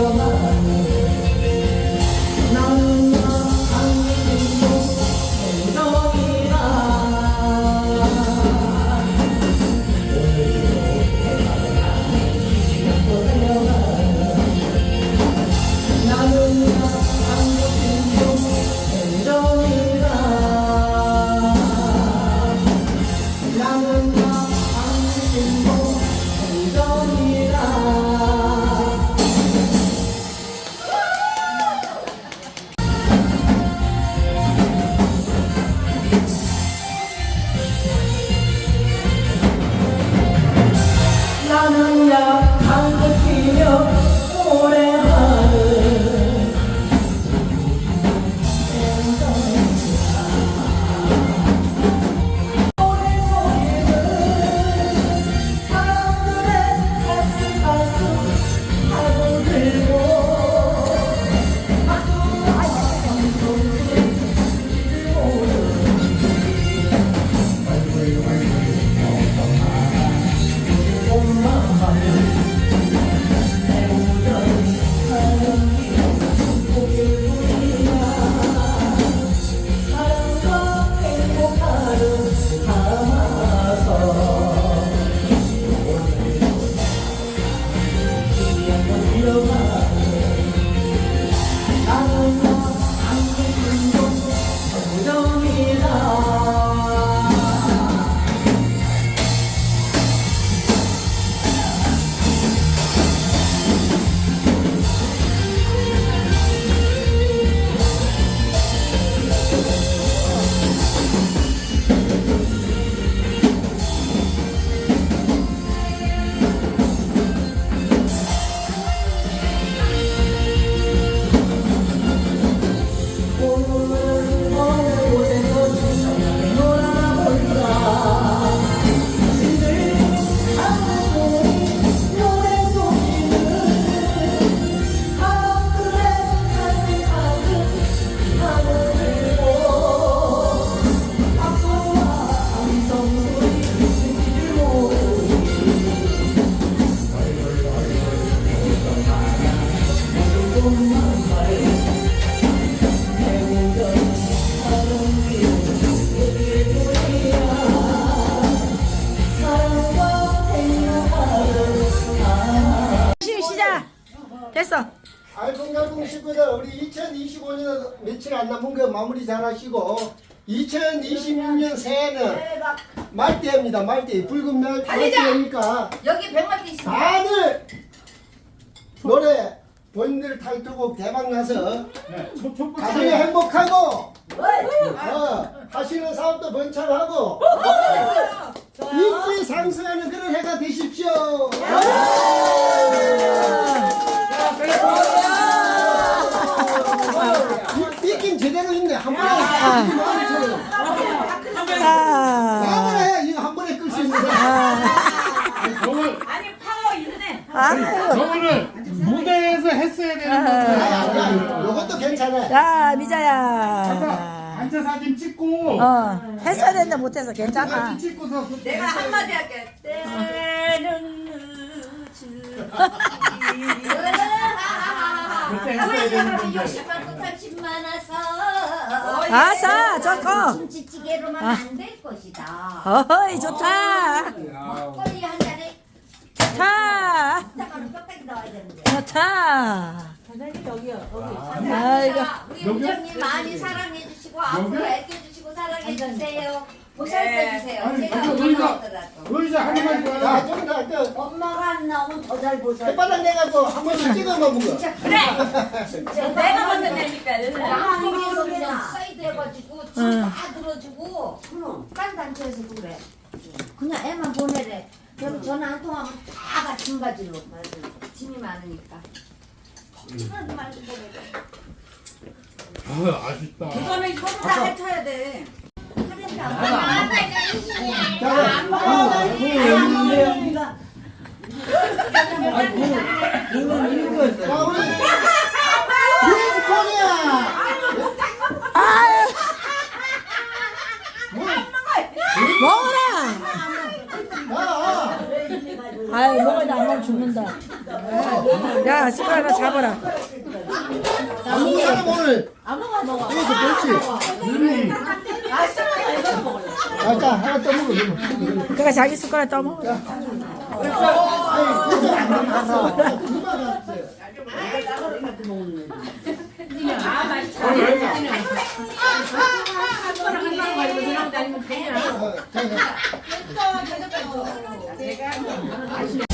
나는 알콩달콩 식구들 우리 2025년 며칠 안 남은 거 마무리 잘 하시고 2026년 새해는 말대입니다 말대 붉은 말 말대니까 여기 백마띠 있습니다. 다들 노래 본인들 타이틀곡 대박 나서 가정이 행복하고 어, 하시는 사업도 번창하고 인기 상승하는 그런 해가 되십시오. 이- 있긴 제대로 있네 한 번에 아. 마음을 해 이거 한 번에 끌 수 있는 사람. 저걸 아니 파워 있네. 아유. 저거를 무대에서 했어야 되는 건데 아니 요것도 괜찮아. 야 미자야. 단체 사진 찍고 어 했어야 되는데 못해서 괜찮아. 사진 찍고서 그- 내가 한마디 할게. 때는 늦은 그때 했어야 되는 건데 많 아싸 좋고. 김치찌개로만 안될 것이다. 어허이 좋다. 막걸리 한 잔에 좋다. 잠깐만 뼈다귀 넣어야 되는데. 좋다. 아이고. 자, 우리 부장님 많이 사랑해 주시고 앞으로 애껴 주시고 사랑해 주세요. 보살펴 주세요. 아니 제가 그 엄마가 의자 하나만 좀안 나오면 더잘 보살. 햇바닥 내가지고 한 번씩 찍어만 먹어. 진짜 그래. 내가 먼저 내니까. 양쪽에서 그냥 사이드 해가지고 짐다 들어주고 딴 단체에서도 그래. 그냥 애만 보내래. 여기 전화 한 통하면 다 같은 가지로. 짐이 많으니까. 걱정하지 말고 보내래. 아 아쉽다 이거는 이거는 다 해쳐야 돼. 우리 코리아. 아유. 뭐, 먹어라. 아, 아유 먹어야 안 먹으면 죽는다. 야 숟가락 하나 잡아라. 안 사람 오늘 아무거나 먹어 여기서 그렇지. 아자 하나 더 먹어. 그러면. 그가 자기 숟가락 떠먹어. 안 가서 어, 자, 자.